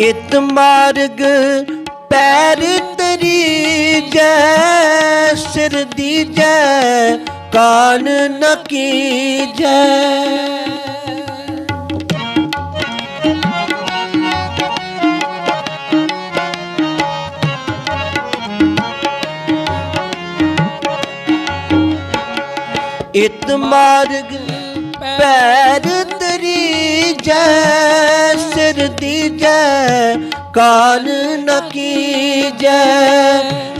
ਇਤ ਮਾਰਗ ਪੈਰ ਤਰੀ ਜੈ ਸਿਰ ਦੀ ਜੈ ਕਾਨ ਨ ਕੀਜੈ। ਇਤ ਮਾਰਗ ਪੈਰ ਸਿਰ ਦੀ ਜੈ ਕਾਨ ਨ ਕੀਜੈ,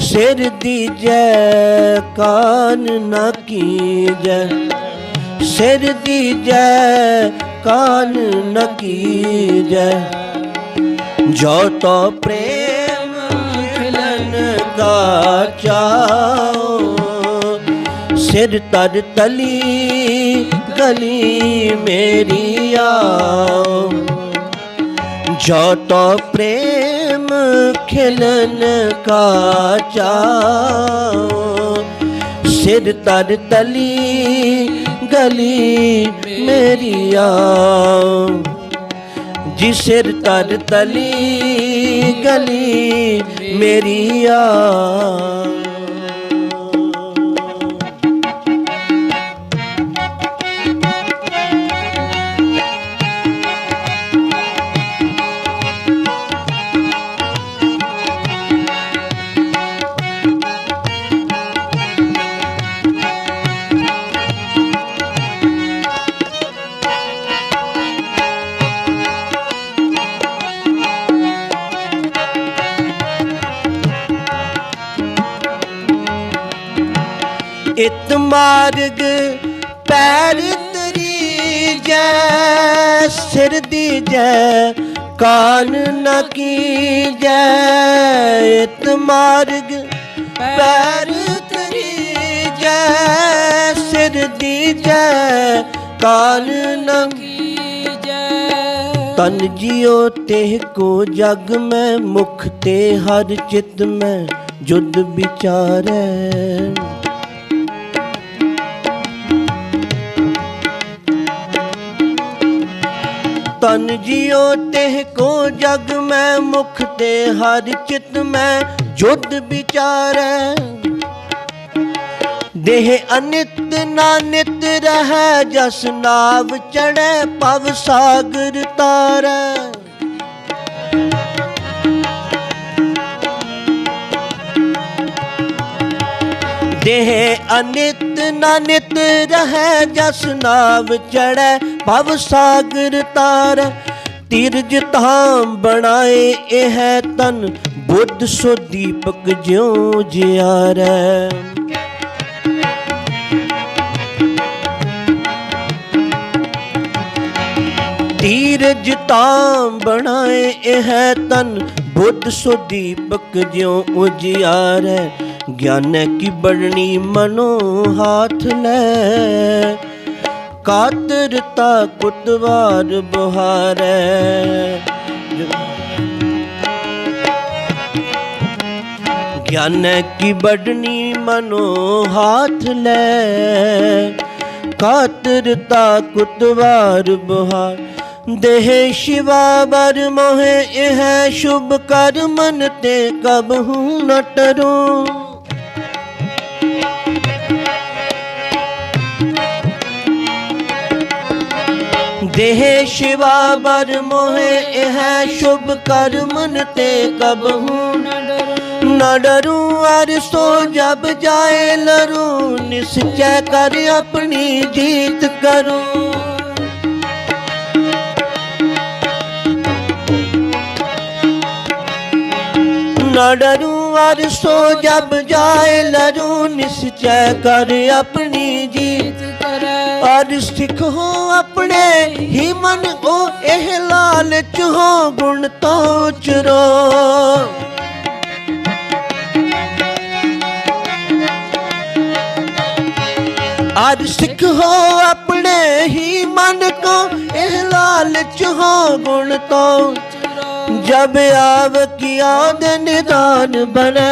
ਸਿਰ ਦੀ ਜੈ ਕਾਨ ਨ ਕੀਜੈ। ਸਿਰ ਦੀ ਜੈ ਕਾਨ ਨ ਕੀਜੈ। ਜੋ ਤੋ ਪ੍ਰੇਮ ਖਿਲਨ ਕਾ ਚਾਓ ਸਿਰ ਤਰ ਤਲੀ ਗਲੀ ਮੇਰੀ ਆਓ ਜੋ ਤੋ ਪ੍ਰੇਮ ਖਿਲਨ ਕਾ ਚਾਓ ਸਿਰ ਤਰ ਤਲੀ ਗਲੀ ਮੇਰੀ ਆਓ ਜੀ ਸਿਰ ਤਰ ਤਲੀ ਇਤ ਮਾਰਗ ਪੈਰ ਤਰੀ ਜੈ, ਸਿਰ ਦੀ ਜੈ, ਕਾਨ ਨ ਕੀਜੈ। ਇਤ ਮਾਰਗ ਪੈਰ ਤਰੀ ਜੈ, ਸਿਰ ਦੀ ਜੈ, ਕਾਨ ਨ ਤਨ ਜਿਉ ਤੇ ਕੋ ਜਗ ਮੈਂ, ਮੁਖ ਤੇ ਹਰ ਚਿਤ ਮੈਂ, ਜੁਦ ਵਿਚਾਰੈ। ਤਨ ਜਿਉ ਤੇ ਕੋ ਜਗ ਮੈਂ ਮੁਖ ਤੇ ਹਰ ਚਿਤ ਮੈਂ ਜੁਦ ਵਿਚਾਰੈ। ਦੇਹ ਅਨਿਤ ਨਾਨਿਤ ਰਹੈ, ਜਸ ਨਾਵ ਚੜੈ ਪਵ ਸਾਗਰ ਤਾਰੈ। ਦੇਹ ਅਨਿਤ ਨਾਨਿਤ ਰਹੈ, ਜਸ ਨਾਵ ਚੜੈ ਭਵ ਸਾਗਰ ਤਾਰ। ਤੀਰਜ ਧਾਮ ਬਣਾਏ, ਇਹ ਤਨ ਬੁੱਧ ਸੋ ਦੀਪਕ ਜਿਉ ਜਿਆਰੈ। ਤੀਰਜ ਤਾਮ ਬਣਾਏ, ਇਹ ਤਨ ਬੁੱਧ ਸੋ ਦੀਪਕ ਜਿਉ ਉਜਿਆਰੈ। ਗਿਆਨ ਕੀ ਬੜਨੀ ਮਨੋ ਹਾਥ ਲੈ। ਕਾਤਰਤਾ ਕੁਤਵਾਰ ਬੁਹਾਰੈ। ਗਿਆਨੈ ਕੀ ਬੜਨੀ ਮਨੋ ਹਾਥ ਲੈ। ਕਾਤਰਤਾ ਕੁਤਵਾਰ ਬੁਹਾਰ। ਦੇਹ ਸ਼ਿਵਾ ਬਰ ਮੋਹਿ, ਇਹ ਸ਼ੁਭ ਕਰ ਮਨ ਤੇ ਕਬਹੂ ਨ ਦੇਹ ਸ਼ਿਵਾ ਬਰ ਮੋਹਿ, ਇਹ ਸ਼ੁਭ ਕਰਮਨ ਤੇ ਕਬਹੂ ਨਾ ਡਰੂ ਅਰ ਸੋ ਜਬ ਜਾਏ ਲਰੂ, ਨਿਸਚੈ ਕਰ ਆਪਣੀ ਜੀਤ ਕਰੂੰ। ਨਾ ਡਰੂ ਅਰ ਸੋ ਜਬ ਜਾਏ ਲਰੂ, ਨਿਸਚੈ ਕਰ ਆਪਣੀ ਜੀਤ ਅਰਿਸ਼ਟਿਕ ਹੋ ਆਪਣੇ ਹੀ ਮਨ ਕੋ ਇਹ ਲਾਲਚ ਹੋ ਗੁਣ ਤੋਂ ਚਰੋ। ਅਰਿਸ਼ਟਿਕ ਹੋ ਆਪਣੇ ਹੀ ਮਨ ਕੋ ਇਹ ਲਾਲ ਹੋ ਗੁਣ ਤੋਂ ਜਬ ਆਵ ਕੀਆ ਦੇ ਨਿਦਾਨ ਬਣੇ।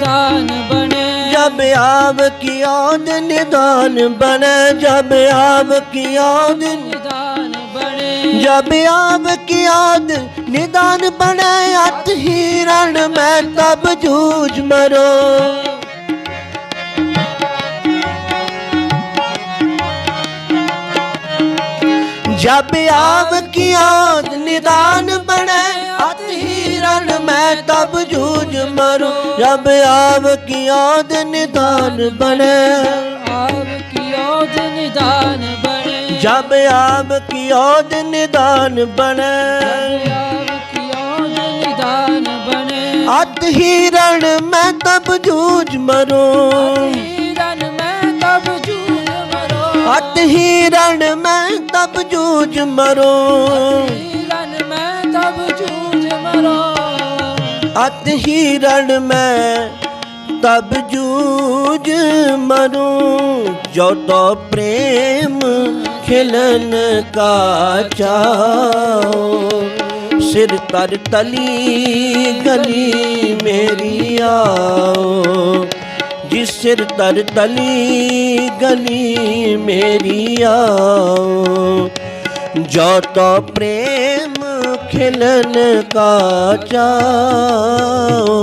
ਦਾਨ ਬਣੇ। जब आप की आद निदान बने जब आप की आद निदान बने जब आप की आद निदान बने अत हिरण में तब जूझ मरो जब आप की आद निदान बने अत हिरण में तब जूझ ਮਰੂ ਰੱਬ ਆਪ ਕੀ ਆਦ ਨਿਦਾਨ ਬਣੇ। ਆਪ ਕੀ ਆਦ ਨਿਦਾਨ ਬਣੇ। ਜਬ ਆਪ ਕੀ ਆਦ ਨਿਦਾਨ ਬਣੇ। ਅਤ ਹੀਰਣ ਮੈਂ ਤਬ ਜੂਝ ਮਰੋ। ਹੀਰਣ ਮੈਂ ਤਬ ਜੂਝ ਮਰੋ। ਅਤ ਹੀਰਣ ਮੈਂ ਤਬ ਜੂਝ ਮਰੋ। ਹੀਰਣ ਮੈਂ ਤਬ ਜੂਝ ਮਰੋ। अत हिरण में तब जूझ मरो जो तो प्रेम खिलन का चाओ सिर तर तली गली मेरी आओ जिस सिर तर तली गली मेरी आओ जो तो प्रेम खिलन का चाओ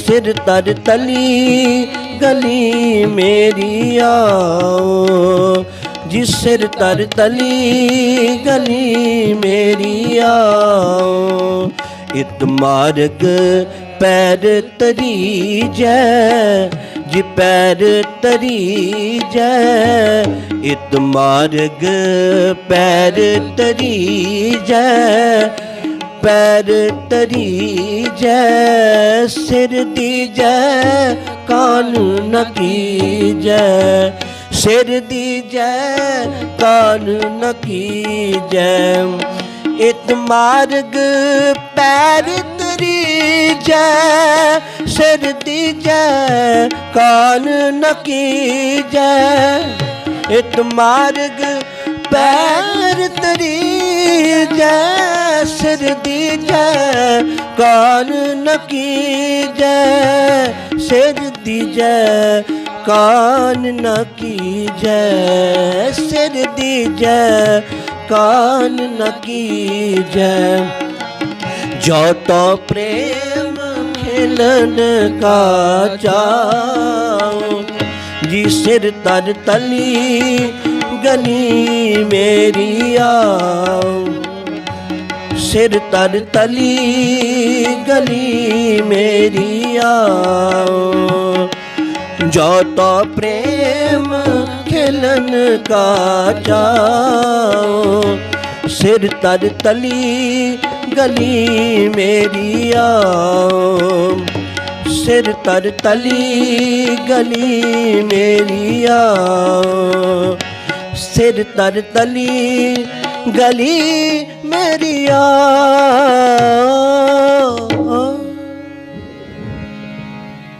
सिर तर तली गली मेरी आओ जिस सिर तर तली गली मेरी आओ इत मार्ग पैर तरी जय जी पैर तरी जय इत मार्ग पैर तरी जय ਪੈਰ ਤਰੀ ਜੈ, ਸਿਰ ਦੀ ਜੈ, ਕਾਲ ਨ ਕੀ ਜੈ ਸਿਰ ਦੀ ਜੈ, ਕਾਲ ਨ ਜੈ ਇਤ ਮਾਰਗ ਪੈਰ ਤਰੀ ਜੈ, ਸਿਰ ਦੀ ਜੈ, ਕਾਲ ਨ ਜੈ ਇਤ ਮਾਰਗ ਪੈਰ ਤਰੀ ਦੀ ਜੈ ਸਿਰ ਦੀ ਜੈ ਕਾਲ ਨਕੀ ਜੈ ਸਿਰ ਦੀ ਜੈ ਕਾਨ ਨਕੀ ਜੈ ਸਿਰ ਦੀ ਜੈ ਕਾਨ ਨਕੀ ਜੈ ਜੋ ਤੋ ਪ੍ਰੇਮ ਖਿਲਨ ਕਾ ਚਾਉ, ਜੀ ਸਿਰ ਤਨ ਤਲੀ ਗਨੀ ਮੇਰੀਆ ਸਿਰ ਤਰ ਤਲੀ ਗਲੀ ਮੇਰੀਆ ਜੋ ਤੋ ਪ੍ਰੇਮ ਖਿਲਨ ਕਾਚਾ ਸਿਰ ਤਰ ਤਲੀ ਗਲੀ ਮੇਰੀ ਮੇਰੀਆ ਸਿਰ ਤਰ ਤਲੀ ਗਲੀ ਮੇਰੀ ਮੇਰੀਆ ਸਿਰ ਤਰ ਤਲੀ ਗਲੀ ਮੇਰੀਆ